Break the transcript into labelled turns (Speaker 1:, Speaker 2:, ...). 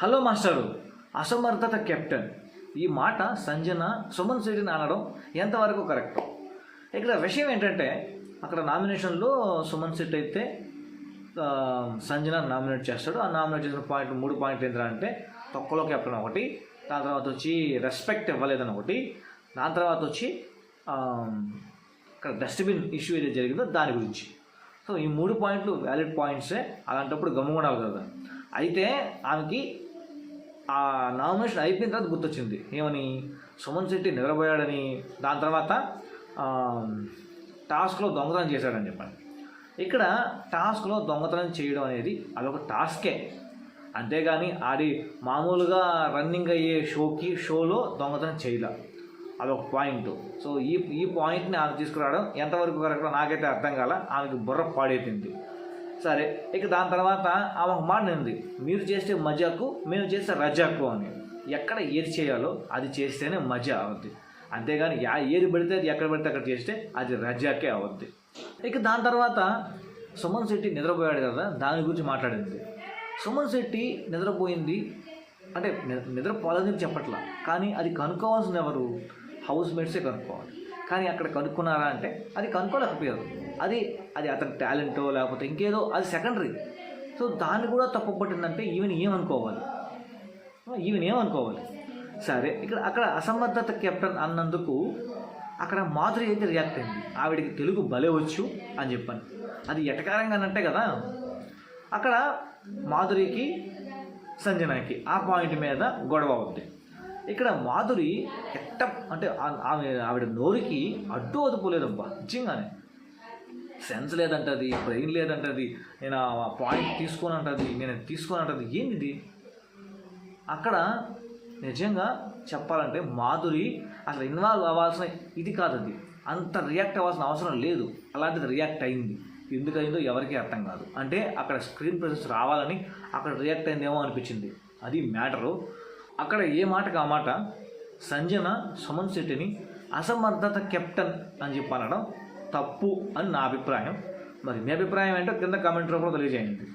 Speaker 1: Hello master అసమర్థత captain. ఈ మాట సంజన సుమన్ శెట్టిని అనడం ఎంతవరకు కరెక్ట్? ఇక్కడ విషయం ఏంటంటే అక్కడ నామినేషన్లో సుమన్ శెట్టి అయితే సంజన నామినేట్ చేస్తాడు. ఆ నామినేట్ చేసిన పాయింట్ మూడు పాయింట్లు ఏంటంటే అంటే తొక్కలో కెప్టెన్ ఒకటి దాని తర్వాత వచ్చి రెస్పెక్ట్ ఇవ్వలేదని ఒకటి దాని తర్వాత వచ్చి ఇక్కడ డస్ట్బిన్ ఇష్యూ ఏదైతే జరిగిందో దాని గురించి. సో ఈ మూడు పాయింట్లు వ్యాలిడ్ పాయింట్సే. అలాంటప్పుడు గమ్ముగుండాలి కదా. అయితే ఆమెకి ఆ నామినేషన్ అయిపోయిన తర్వాత గుర్తొచ్చింది. ఏమని? సుమన్ శెట్టి నిద్రపోయాడని. దాని తర్వాత టాస్క్లో దొంగతనం చేశాడని చెప్పండి ఇక్కడ టాస్క్లో దొంగతనం చేయడం అనేది అదొక టాస్కే. అంతేగాని ఆడి మామూలుగా రన్నింగ్ అయ్యే షోకి షోలో దొంగతనం చేయలే. అదొక పాయింట్. సో ఈ ఈ పాయింట్ని ఆమె తీసుకురావడం ఎంతవరకు కరెక్టో నాకైతే అర్థం కాల. ఆమెకి బుర్ర పాడైపోయింది. సరే ఇక దాని తర్వాత ఆమె ఒక మాట నింది మీరు చేస్తే మజాకు మేము చేస్తే రజాకు అని. ఎక్కడ ఏది చేయాలో అది చేస్తేనే మజా అవుద్ది. అంతేగాని యా ఏది పెడితే అది ఎక్కడ పెడితే అక్కడ చేస్తే అది రజాకే అవుద్ది. ఇక దాని తర్వాత సుమన్ శెట్టి నిద్రపోయాడు కదా దాని గురించి మాట్లాడింది. సుమన్ శెట్టి నిద్రపోయింది. అంటే నిద్రపోలేదని చెప్పట్లా. కానీ అది కనుక్కోవాల్సిన ఎవరు? హౌస్ మేట్సే కనుక్కోవాలి. కానీ అక్కడ కనుక్కున్నారా అంటే అది కనుక్కోలేకపోయారు. అది అది అతని టాలెంటో లేకపోతే ఇంకేదో అది సెకండరీ సో దాన్ని కూడా తప్పు పట్టిందంటే ఈవెన్ ఏమనుకోవాలి? ఈవెన్ ఏమనుకోవాలి? సరే ఇక్కడ అక్కడ అసమర్థత కెప్టెన్ అన్నందుకు అక్కడ మాధురి అయితే రియాక్ట్ అయింది. ఆవిడకి తెలుగు భలే వచ్చు అని చెప్పాను. అది ఎటకారంగా అన్నట్టే కదా అక్కడ మాధురికి సంజనాకి ఆ పాయింట్ మీద గొడవ అవుద్ది. ఇక్కడ మాధురి ఎట్ట అంటే ఆమె ఆవిడ నోరుకి అడ్డు అదుపులేదబ్బా నిజంగానే. సెన్స్ లేదంటది బ్రెయిన్ లేదంటది నేను ఆ పాయింట్ తీసుకొని అంటది నేను తీసుకొని అంటది ఏంటిది? అక్కడ నిజంగా చెప్పాలంటే మాధురి అసలు ఇన్వాల్వ్ అవ్వాల్సిన ఇది కాదు అది అంత రియాక్ట్ అవ్వాల్సిన అవసరం లేదు. అలాంటిది రియాక్ట్ అయింది. ఎందుకు అయిందో ఎవరికీ అర్థం కాదు. అంటే అక్కడ స్క్రీన్ ప్రెసెన్స్ రావాలని అక్కడ రియాక్ట్ అయిందేమో అనిపించింది. అది మ్యాటరు అక్కడ ఏ మాటకు ఆ మాట? సంజన సుమన్ శెట్టిని అసమర్థత కెప్టెన్ అని చెప్పి అనడం తప్పు అని నా అభిప్రాయం. మరి మీ అభిప్రాయం ఏంటో కింద కామెంట్లో కూడా తెలియజేయండి.